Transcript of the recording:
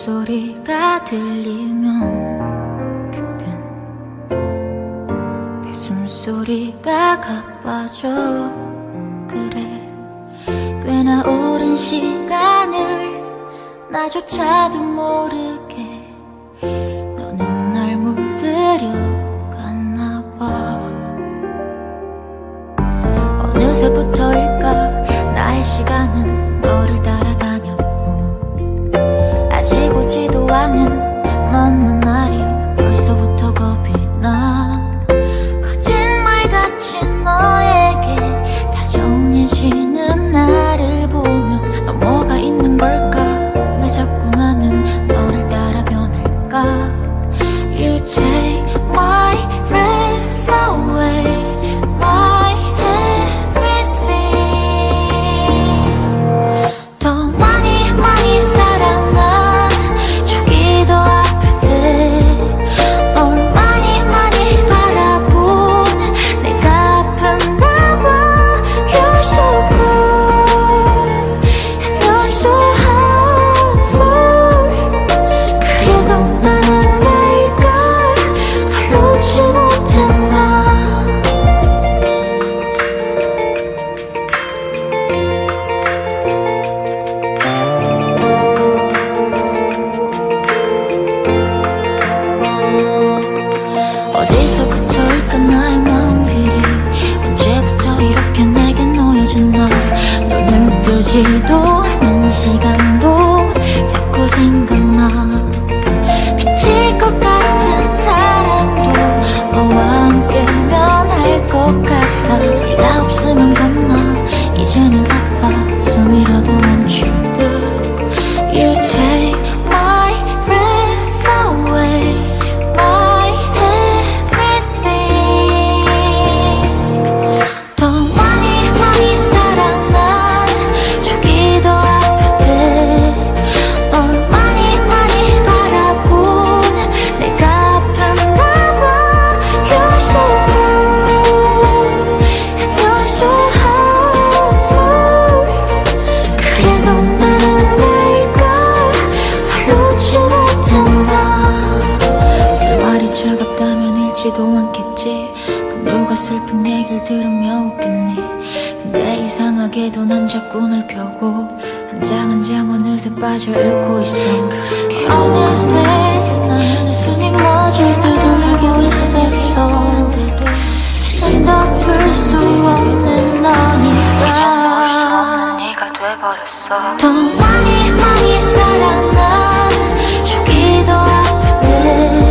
숨소리가 들리면 그땐 내 숨소리가 가빠져. 그래 꽤나 오랜 시간을 나조차도 모르게 너는 날 물들여 갔나 봐. 어느새부터일까? 나의 시간은 너를 아직 오 이 울지도 않겠지? 그 누가 슬픈 얘기를 들으며 웃겠니? 근데 이상하게도 난 자꾸 널 펴고 한 장 한 장 어느새 빠져 읽고 있어. 어느새 숨이 멎을 듯 울고 있었어. 이젠 덮을 수 없는 너니까. 네가 돼버렸어. 더 많이 많이 사랑한 죽기도 아프대